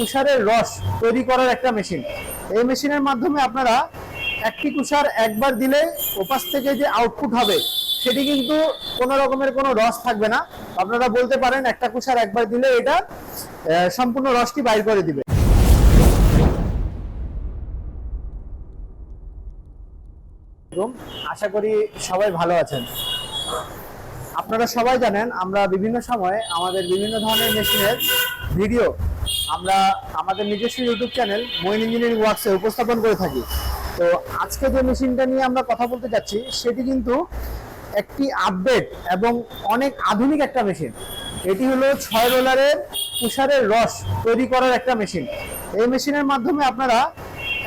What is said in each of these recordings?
তুষারের রস তৈরি করার একটা মেশিন। এই মেশিনের মাধ্যমে আপনারা একটি তুষার একবার দিলে ওপাশ থেকে যে আউটপুট হবে, সেটি কিন্তু কোনো রকমের কোনো রস থাকবে না। আপনারা বলতে পারেন, একটা কুষার একবার দিলে এটা সম্পূর্ণ রসটি বাইর করে দিবে। আশা করি সবাই ভালো আছেন। আপনারা সবাই জানেন, আমরা বিভিন্ন সময়ে আমাদের বিভিন্ন ধরনের মেশিনের ভিডিও আমরা আমাদের নিজস্ব ইউটিউব চ্যানেল মইন ইঞ্জিনিয়ারিং ওয়ার্কসে উপস্থাপন করে থাকি। তো আজকে যে মেশিনটা নিয়ে আমরা কথা বলতে যাচ্ছি, সেটি কিন্তু একটি আপডেট এবং অনেক আধুনিক একটা মেশিন। এটি হলো ছয় রোলারের কুষারের রস তৈরি করার একটা মেশিন। এই মেশিনের মাধ্যমে আপনারা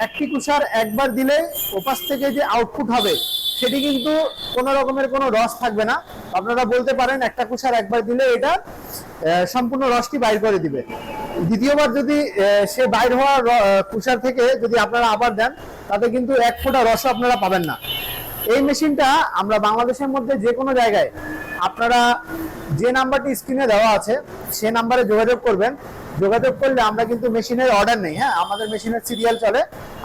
একটি কুষার একবার দিলে ওপাশ থেকে যে আউটপুট হবে, সেটি কিন্তু কোনো রকমের কোনো রস থাকবে না। আপনারা বলতে পারেন, একটা কুষার একবার দিলে এটা সম্পূর্ণ রসটি বাইর করে দিবে। দ্বিতীয়বার যদি সে বাইর হওয়া কুষার থেকে যদি আপনারা আবার দেন, তাতে কিন্তু এক ফোঁটা রস আপনারা পাবেন না। এই মেশিনটা আমরা বাংলাদেশের মধ্যে যে কোনো জায়গায় আপনারা যে নাম্বারটি স্ক্রিনে দেওয়া আছে, সে নাম্বারে যোগাযোগ করবেন। যোগাযোগ করলে আমরা কিন্তু মেশিনের অর্ডার নেই হ্যাঁ? আমাদের মেশিনের সিরিয়াল চলে।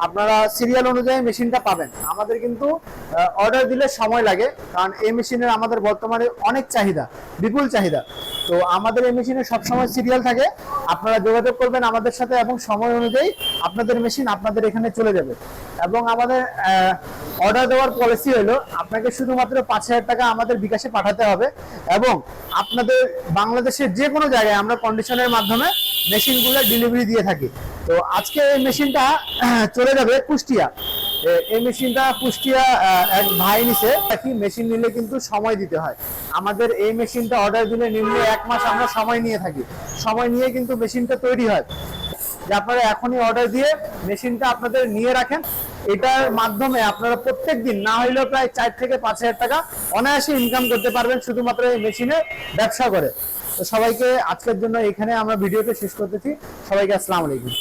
আপনারা সিরিয়াল অনুযায়ী মেশিনটা পাবেন। আমাদের কিন্তু অর্ডার দিলে সময় লাগে, কারণ এই মেশিনের আমাদের বর্তমানে অনেক চাহিদা, বিপুল চাহিদা। তো আমাদের এই মেশিনে সবসময় সিরিয়াল থাকে, আপনারা যোগাযোগ করবেন আমাদের সাথে এবং সময় অনুযায়ী আপনাদের মেশিন আপনাদের এখানে চলে যাবে। এবং আমাদের অর্ডার দেওয়ার পলিসি হলো, আপনাকে শুধুমাত্র পাঁচ হাজার টাকা আমাদের বিকাশে পাঠাতে হবে এবং আপনাদের বাংলাদেশের যে কোনো জায়গায় আমরা কন্ডিশনের মাধ্যমে মেশিনগুলো ডেলিভারি দিয়ে থাকি। তো আজকে এই মেশিনটা চলে যাবে কুষ্টিয়া। এই মেশিনটা কুষ্টিয়া এক ভাই নিছে কি মেশিন নিলে কিন্তু সময় দিতে হয়। আমাদের এই মেশিনটা অর্ডার দিলে নিম্ন এক মাস আমরা সময় নিয়ে থাকি। সময় নিয়ে কিন্তু মেশিনটা তৈরি হয়। যে আপনারা এখনই অর্ডার দিয়ে মেশিনটা আপনাদের নিয়ে রাখেন। এটার মাধ্যমে আপনারা প্রত্যেক দিন না হইলেও প্রায় চার থেকে পাঁচ হাজার টাকা অনায়াসে ইনকাম করতে পারবেন শুধুমাত্র এই মেশিনে ব্যবসা করে। তো সবাইকে আজকের জন্য এখানে আমরা ভিডিওতে শেষ করতেছি। সবাইকে আসসালামু আলাইকুম।